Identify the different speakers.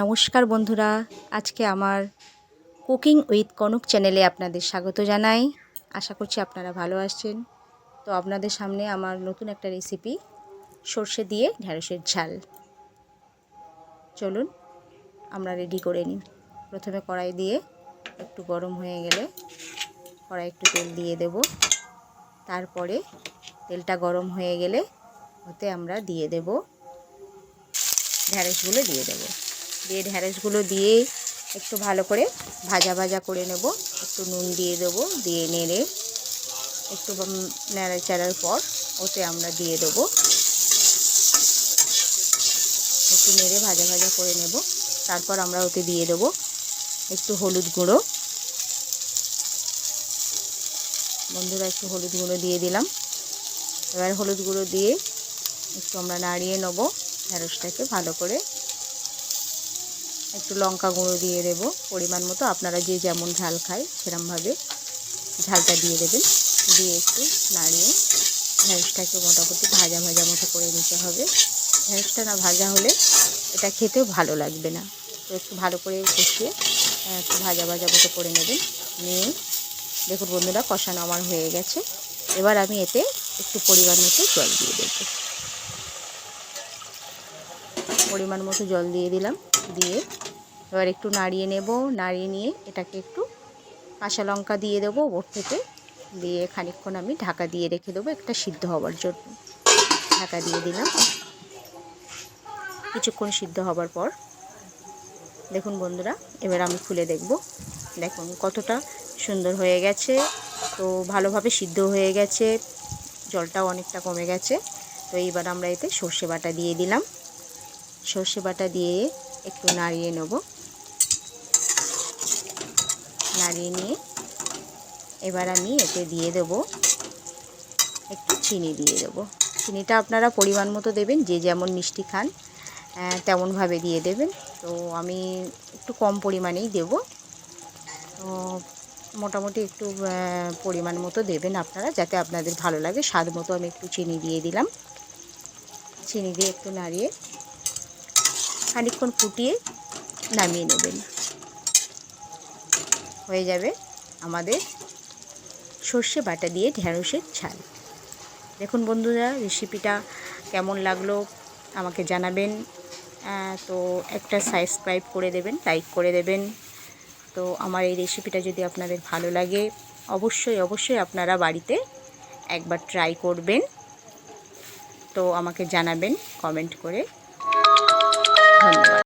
Speaker 1: নমস্কার বন্ধুরা, আজকে আমার কুকিং উইথ কনক চ্যানেলে আপনাদের স্বাগত জানাই। আশা করছি আপনারা ভালো আছেন। তো আপনাদের সামনে আমার নতুন একটা রেসিপি সর্ষে দিয়ে ঢ্যাঁড়সের ঝাল। চলুন, আমরা রেডি করে নিই। প্রথমে কড়াই দিয়ে একটু গরম হয়ে গেলে কড়াই একটু তেল দিয়ে দেব। তারপরে তেলটা গরম হয়ে গেলে ওতে আমরা দিয়ে দেব। ঢ্যাঁড়সগুলো দিয়ে দেবো। দিয়ে ঢ্যাঁড়সগুলো দিয়ে একটু ভালো করে ভাজা ভাজা করে নেব। একটু নুন দিয়ে দেবো, দিয়ে নেড়ে একটু নেড়াচাড়ার পর ওতে আমরা দিয়ে দেবো। একটু নেড়ে ভাজা ভাজা করে নেব। তারপর আমরা ওতে দিয়ে দেবো একটু হলুদ গুঁড়ো। বন্ধুরা, একটু হলুদ গুঁড়ো দিয়ে দিলাম। এবার হলুদ গুঁড়ো দিয়ে একটু আমরা নাড়িয়ে নেব। ঢ্যাঁড়সটাকে ভালো করে একটু লঙ্কা গুঁড়ো দিয়ে দেব। পরিমাণ মতো আপনারা যে যেমন ঝাল খায় সেরমভাবে ঝালটা দিয়ে দেবেন। দিয়ে একটু নাড়িয়ে ঢ্যাঁড়সটাকে মোটামুটি ভাজা ভাজা মতো করে নিতে হবে। ঢ্যাঁড়সটা না ভাজা হলে এটা খেতেও ভালো লাগবে না। তো একটু ভালো করে কষিয়ে একটু ভাজা ভাজা মতো করে নেবেন। নিয়ে দেখুন বন্ধুরা কষানো আমার হয়ে গেছে। এবার আমি এতে একটু পরিমাণ মতো জল দিয়ে দেব। পরিমাণ মতো জল দিয়ে দিলাম। দিয়ে এবার একটু নাড়িয়ে নেব, নাড়িয়ে নিয়ে এটাকে একটু কাঁচা লঙ্কা দিয়ে দেবো ওর থেকে দিয়ে খানিকক্ষণ আমি ঢাকা দিয়ে রেখে দেবো, একটা সিদ্ধ হওয়ার জন্য। ঢাকা দিয়ে দিলাম। কিছুক্ষণ সিদ্ধ হবার পর দেখুন বন্ধুরা, এবার আমি খুলে দেখব। দেখুন কতটা সুন্দর হয়ে গেছে, তো ভালোভাবে সিদ্ধ হয়ে গেছে, জলটাও অনেকটা কমে গেছে। তো এইবার আমরা এতে সর্ষে বাটা দিয়ে দিলাম। সর্ষে বাটা দিয়ে একটু নাড়িয়ে নেব। নাড়িয়ে নিয়ে এবার আমি এতে দিয়ে দেব একটু চিনি দিয়ে দেব। চিনিটা আপনারা পরিমাণ মতো দেবেন, যে যেমন মিষ্টি খান তেমনভাবে দিয়ে দেবেন। তো আমি একটু কম পরিমাণেই দেব। তো মোটামুটি একটু পরিমাণ মতো দেবেন আপনারা, যাতে আপনাদের ভালো লাগে। স্বাদ মতো আমি একটু চিনি দিয়ে দিলাম। চিনি দিয়ে একটু নাড়িয়ে খানিকক্ষণ ফুটিয়ে নামিয়ে নেবেন। হয়ে যাবে আমাদের সর্ষে বাটা দিয়ে ঢ্যাঁড়সের ছাল দেখুন বন্ধুরা রেসিপিটা কেমন লাগল আমাকে জানাবেন। তো একটা সাবস্ক্রাইব করে দেবেন লাইক করে দেবেন। তো আমার এই রেসিপিটা যদি আপনাদের ভালো লাগে, অবশ্যই অবশ্যই আপনারা বাড়িতে একবার ট্রাই করবেন। তো আমাকে জানাবেন কমেন্ট করে। ধন্যবাদ